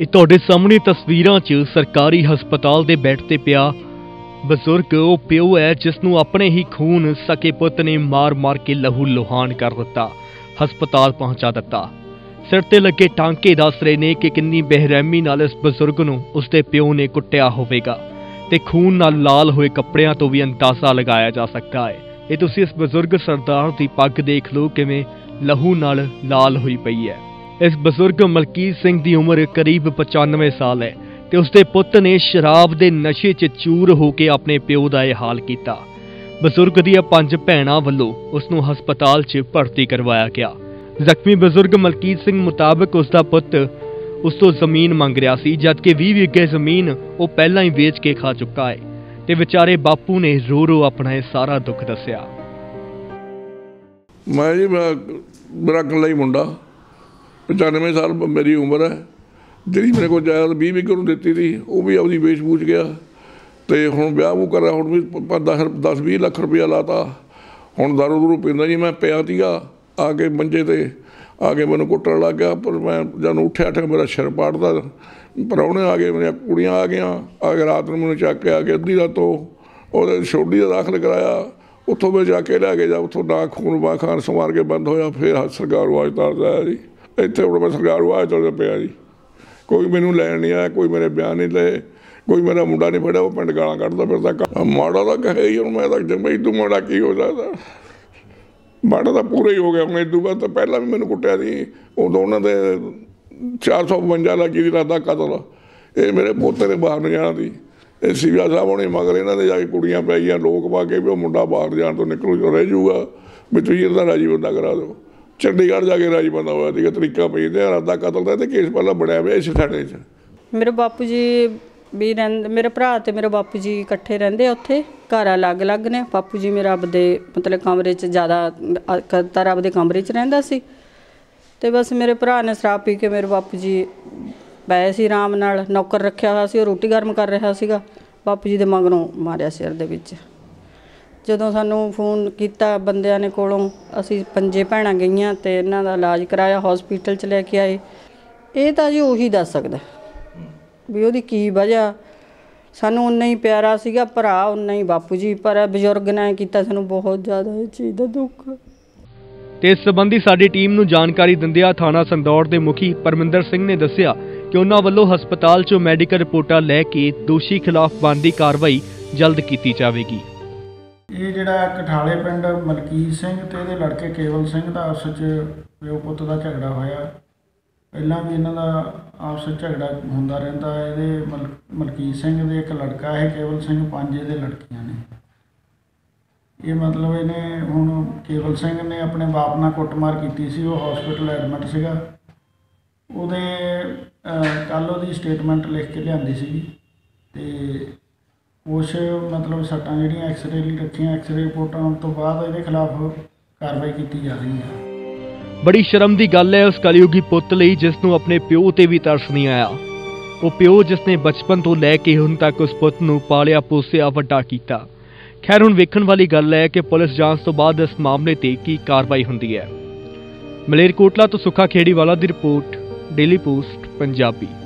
ਇਹ ਤੁਹਾਡੇ ਸਾਹਮਣੇ ਤਸਵੀਰਾਂ 'ਚ ਸਰਕਾਰੀ ਹਸਪਤਾਲ ਦੇ ਬੈੱਡ ਤੇ ਪਿਆ। ਬਜ਼ੁਰਗ, ਉਹ ਪਿਓ ਹੈ ਜਿਸ ਨੂੰ ਆਪਣੇ ਹੀ ਖੂਨ ਸਕੇ ਪੁੱਤ ਨੇ ਮਾਰ-ਮਾਰ ਕੇ ਲਹੂ ਲੋਹਾਨ ਕਰ ਦਿੱਤਾ, ਹਸਪਤਾਲ ਪਹੁੰਚਾ ਦਿੱਤਾ। ਸਿਰ ਤੇ ਲੱਗੇ ਟਾਂਕੇ ਦੱਸ ਰਹੇ ਨੇ ਕਿ ਕਿੰਨੀ ਬੇਰਹਿਮੀ ਨਾਲ ਇਸ ਬਜ਼ੁਰਗ ਨੂੰ ਉਸਦੇ ਪਿਓ ਨੇ ਕੁੱਟਿਆ ਹੋਵੇਗਾ ਤੇ ਖੂਨ ਨਾਲ ਲਾਲ ਹੋਏ ਕੱਪੜਿਆਂ ਤੋਂ ਵੀ ਅੰਦਾਜ਼ਾ ਲਗਾਇਆ ਜਾ ਸਕਦਾ ਹੈ। ਇਹ ਤੁਸੀਂ ਇਸ ਬਜ਼ੁਰਗ ਸਰਦਾਰ ਦੀ ਪੱਗ ਦੇਖ ਲਓ ਕਿਵੇਂ ਲਹੂ ਨਾਲ ਲਾਲ ਹੋਈ ਪਈ ਹੈ। ਇਸ ਬਜ਼ੁਰਗ ਮਲਕੀਤ ਸਿੰਘ ਦੀ ਉਮਰ ਕਰੀਬ 95 ਸਾਲ ਹੈ ਤੇ ਉਸਦੇ ਪੁੱਤ ਨੇ ਸ਼ਰਾਬ ਦੇ ਨਸ਼ੇ 'ਚ ਚੂਰ ਹੋ ਕੇ ਆਪਣੇ ਪਿਓ ਦਾ ਇਹ ਹਾਲ ਕੀਤਾ। ਬਜ਼ੁਰਗ ਦੀਆਂ ਪੰਜ ਭੈਣਾਂ ਵੱਲੋਂ ਉਸ ਨੂੰ ਹਸਪਤਾਲ 'ਚ ਭਰਤੀ ਕਰਵਾਇਆ ਗਿਆ। ਜ਼ਖਮੀ ਬਜ਼ੁਰਗ ਮਲਕੀਤ ਸਿੰਘ ਮੁਤਾਬਕ ਉਸ ਦਾ ਪੁੱਤ ਉਸ ਤੋਂ ਜ਼ਮੀਨ ਮੰਗ ਰਿਹਾ ਸੀ, ਜਦਕਿ 20 ਵਿਗੇ ਜ਼ਮੀਨ ਉਹ ਪਹਿਲਾਂ ਹੀ ਵੇਚ ਕੇ ਖਾ ਚੁੱਕਾ ਹੈ ਤੇ ਵਿਚਾਰੇ ਬਾਪੂ ਨੇ ਰੋ ਰੋ ਆਪਣਾ ਇਹ ਸਾਰਾ ਦੁੱਖ ਦੱਸਿਆ। ਮੈਂ ਜੀ ਮੇਰਾ ਇਕੱਲਾ ਹੀ ਮੁੰਡਾ। 95 ਸਾਲ ਮੇਰੀ ਉਮਰ ਹੈ। ਜਿਹੜੀ ਮੇਰੇ ਕੋਲ ਜਾਇਦਾਦ 20 ਵਿਗੇ ਨੂੰ ਦਿੱਤੀ ਸੀ, ਉਹ ਵੀ ਆਪਦੀ ਵੇਚ ਬੂਝ ਗਿਆ। ਤੇ ਹੁਣ ਵਿਆਹ ਉਹ ਕਰਿਆ ਹੁਣ ਵੀ 10 10 20 ਲੱਖ ਰੁਪਇਆ ਲਾਤਾ। ਹੁਣ ਦਾਰੂ ਦੂਰੂ ਪੀਂਦਾ ਜੀ, ਮੈਂ ਪਿਆ ਤੀਗਾ ਆ ਕੇ ਮੰਜੇ ਤੇ, ਆ ਕੇ ਮੈਨੂੰ ਕੁੱਟਣ ਲੱਗ ਗਿਆ, ਪਰ ਮੈਂ ਜਦੋਂ ਉੱਠਿਆ ਠਕ ਮੇਰਾ ਸਿਰ ਪਾੜਦਾ। ਪਰੌਣੇ ਆ ਗਏ ਮੇਰੀਆਂ ਕੁੜੀਆਂ ਆ ਗਈਆਂ, ਆ ਕੇ ਰਾਤ ਨੂੰ ਮੈਨੂੰ ਚੱਕ ਕੇ ਆ ਕੇ ਅੱਧੀ ਰਾਤੋਂ ਉਹਦੇ ਛੋਡੀ ਦਾ ਦਾਖਲ ਕਰਾਇਆ। ਉੱਥੋਂ ਮੈਂ ਜਾ ਕੇ ਲੈ ਕੇ ਜਾ, ਉੱਥੋਂ ਨਾ ਖੂਨ ਬਾਖਾਨ ਸਮਾਰ ਕੇ ਬੰਦ ਹੋਇਆ, ਫਿਰ ਸਰਕਾਰ ਵਾਜ ਤਾਰਦਾ ਆਇਆ ਜੀ। ਇੱਥੇ ਹੁਣ ਮੈਂ ਸਰਕਾਰ ਵਾਜ ਚੱਲਦਾ ਪਿਆ ਜੀ। ਕੋਈ ਮੈਨੂੰ ਲੈਣ ਨਹੀਂ ਆਇਆ, ਕੋਈ ਮੇਰੇ ਬਿਆਨ ਨਹੀਂ ਲਏ, ਕੋਈ ਮੇਰਾ ਮੁੰਡਾ ਨਹੀਂ ਫੜਿਆ, ਉਹ ਪਿੰਡ ਗਾਲਾਂ ਕੱਢਦਾ ਫਿਰਦਾ। ਕ- ਮਾੜਾ ਤਾਂ ਕਹੇ ਹੀ ਹੁਣ ਮੈਂ ਤਾਂ ਜੰਮੇ ਤੂੰ ਮਾੜਾ ਕੀ ਹੋ ਸਕਦਾ। ਮਾੜਾ ਤਾਂ ਪੂਰਾ ਹੀ ਹੋ ਗਿਆ ਹੁਣ ਇਦੋਂ ਬਾਅਦ ਤਾਂ ਪਹਿਲਾਂ ਵੀ ਮੈਨੂੰ ਕੁੱਟਿਆ ਸੀ। ਉਦੋਂ ਉਹਨਾਂ ਦੇ 452 ਲੱਗੀ ਦੀ ਰਾਦਾ ਕਤਲ। ਇਹ ਮੇਰੇ ਪੋਤੇ ਨੇ ਬਾਹਰ ਨਹੀਂ ਜਾਣਾ ਸੀ। ਇਹ ਸਿਵਿਆ ਸਾਹਿਬ ਹੋਣੇ, ਮਗਰ ਇਹਨਾਂ ਦੇ ਜਾ ਕੇ ਕੁੜੀਆਂ ਪੈ ਗਈਆਂ, ਲੋਕ ਪਾ ਕੇ ਵੀ ਉਹ ਮੁੰਡਾ ਬਾਹਰ ਜਾਣ ਤੋਂ ਨਿਕਲੂ, ਜੋ ਰਹਿ ਜਾਊਗਾ। ਵੀ ਤੁਸੀਂ ਇਹਦਾ ਰਾਜੀ ਬੰਦਾ ਕਰਾ ਦਿਓ। ਚੰਡੀਗੜ੍ਹ ਜਾ ਕੇ ਰਾਜੀ ਬੰਦਾ ਹੋਇਆ ਸੀਗਾ, ਤਰੀਕਾ ਪਈ ਤੇ ਰਾਦਾ ਕਤਲ ਦਾ ਤੇ ਕੇਸ ਪਹਿਲਾਂ ਬਣਿਆ ਹੋਇਆ ਇਸ ਥਾਣੇ 'ਚ। ਮੇਰੇ ਬਾਪੂ ਜੀ ਵੀ ਰਹਿੰਦੇ ਮੇਰੇ ਭਰਾ ਤੇ ਮੇਰੇ ਬਾਪੂ ਜੀ ਇਕੱਠੇ ਰਹਿੰਦੇ ਉੱਥੇ, ਘਰ ਅਲੱਗ-ਅਲੱਗ ਨੇ। ਬਾਪੂ ਜੀ ਮੇਰਾ ਆਪਦੇ ਮਤਲਬ ਕਮਰੇ 'ਚ ਜ਼ਿਆਦਾ ਕਦਰ ਆਪਦੇ ਕਮਰੇ 'ਚ ਰਹਿੰਦਾ ਸੀ। ਤੇ ਬਸ ਮੇਰੇ ਭਰਾ ਨੇ ਸ਼ਰਾਬ ਪੀ ਕੇ ਮੇਰੇ ਬਾਪੂ ਜੀ ਪਏ ਸੀ ਆਰਾਮ ਨਾਲ, ਨੌਕਰ ਰੱਖਿਆ ਹੋਇਆ ਸੀ, ਉਹ ਰੋਟੀ ਗਰਮ ਕਰ ਰਿਹਾ ਸੀਗਾ। ਬਾਪੂ ਜੀ ਦੇ ਮਗਰੋਂ ਮਾਰਿਆ ਸਿਰ ਦੇ ਵਿੱਚ। ਜਦੋਂ ਸਾਨੂੰ ਫੋਨ ਕੀਤਾ ਬੰਦਿਆਂ ਨੇ ਕੋਲੋਂ, ਅਸੀਂ ਪੰਜੇ ਭੈਣਾਂ ਗਈਆਂ ਤੇ ਇਹਨਾਂ ਦਾ ਇਲਾਜ ਕਰਾਇਆ ਹਸਪੀਟਲ 'ਚ ਲੈ ਕੇ ਆਏ। ਇਹ ਤਾਂ ਜੀ ਉਹੀ ਦੱਸ ਸਕਦਾ। ਵੀ ਉਹਦੀ ਕੀ ਵਜ੍ਹਾ। ਸਾਨੂੰ ਉਨਾ ਹੀ ਪਿਆਰਾ ਸੀਗਾ, ਭਰਾ ਉਨਾ ਹੀ ਬਾਪੂ ਜੀ, ਪਰ ਬਜ਼ੁਰਗ ਨੇ ਕੀਤਾ, ਸਾਨੂੰ ਬਹੁਤ ਜ਼ਿਆਦਾ ਇਹ ਚੀਜ਼ ਦਾ ਦੁੱਖ। ਤੇ ਇਸ ਸੰਬੰਧੀ ਸਾਡੀ ਟੀਮ ਨੂੰ ਜਾਣਕਾਰੀ ਦਿੰਦਿਆਂ ਥਾਣਾ ਸੰਦੌੜ ਦੇ ਮੁਖੀ ਪਰਮਿੰਦਰ ਸਿੰਘ ਨੇ ਦੱਸਿਆ ਕਿ ਉਹਨਾਂ ਵੱਲੋਂ ਹਸਪਤਾਲ 'ਚੋਂ ਮੈਡੀਕਲ ਰਿਪੋਰਟਾਂ ਲੈ ਕੇ ਦੋਸ਼ੀ ਖਿਲਾਫ ਬਣਦੀ ਕਾਰਵਾਈ ਜਲਦ ਕੀਤੀ ਜਾਵੇਗੀ। ਇਹ ਜਿਹੜਾ ਕਠਾਲੇ ਪਿੰਡ ਮਲਕੀਤ ਸਿੰਘ ਤੇ ਇਹਦੇ ਲੜਕੇ ਕੇਵਲ ਸਿੰਘ ਦਾ ਆਪਸ ਵਿੱਚ ਪਿਓ ਪੁੱਤ ਦਾ ਝਗੜਾ ਹੋਇਆ। ਪਹਿਲਾਂ ਵੀ ਇਹਨਾਂ ਦਾ ਆਪਸ ਵਿੱਚ ਝਗੜਾ ਹੁੰਦਾ ਰਹਿੰਦਾ ਇਹਦੇ ਮਲ- ਮਲਕੀਤ ਸਿੰਘ ਦੇ ਇੱਕ ਲੜਕਾ ਹੈ, ਕੇਵਲ ਸਿੰਘ ਪੰਜ ਇਹਦੇ ਲੜਕੀਆਂ ਨੇ। ਇਹ ਮਤਲਬ ਇਹਨੇ ਹੁਣ ਕੇਵਲ ਸਿੰਘ ਨੇ ਆਪਣੇ ਬਾਪ ਨਾਲ ਕੁੱਟਮਾਰ ਕੀਤੀ ਸੀ, ਉਹ ਹਸਪੀਟਲ ਐਡਮਿਟ ਸੀਗਾ। ਉਹਦੇ ਕੱਲ ਉਹਦੀ ਸਟੇਟਮੈਂਟ ਲਿਖ ਕੇ ਲਿਆਂਦੀ ਸੀ ਤੇ ਕੁਛ ਮਤਲਬ ਸੱਟਾਂ ਜਿਹੜੀਆਂ ਐਕਸ-ਰੇ ਲਈ ਰੱਖੀਆਂ ਐਕਸ-ਰੇ ਰਿਪੋਰਟਾਂ ਆਉਣ ਤੋਂ ਬਾਅਦ ਇਹਦੇ ਖਿਲਾਫ ਕਾਰਵਾਈ ਕੀਤੀ ਜਾ ਰਹੀ ਹੈ। ਬੜੀ ਸ਼ਰਮ ਦੀ ਗੱਲ ਹੈ ਉਸ ਕਲਯੁਗੀ ਪੁੱਤ ਲਈ ਜਿਸ ਨੂੰ ਆਪਣੇ ਪਿਓ ਤੇ ਵੀ ਤਰਸ ਨਹੀਂ ਆਇਆ। ਉਹ ਪਿਓ ਜਿਸ ਨੇ ਬਚਪਨ ਤੋਂ ਲੈ ਕੇ ਹੁਣ ਤੱਕ ਉਸ ਪੁੱਤ ਨੂੰ ਪਾਲਿਆ, ਪੋਸਿਆ, ਵੱਡਾ ਕੀਤਾ। ਖੈਰ, ਹੁਣ ਵੇਖਣ ਵਾਲੀ ਗੱਲ ਹੈ ਕਿ ਪੁਲਿਸ ਜਾਂਚ ਤੋਂ ਬਾਅਦ ਇਸ ਮਾਮਲੇ ਤੇ ਕੀ ਕਾਰਵਾਈ ਹੁੰਦੀ ਹੈ। ਮਲੇਰਕੋਟਲਾ ਤੋਂ ਸੁੱਖਾ ਖੇੜੀਵਾਲਾ ਦੀ ਰਿਪੋਰਟ, ਡੇਲੀ ਪੋਸਟ, ਪੰਜਾਬੀ।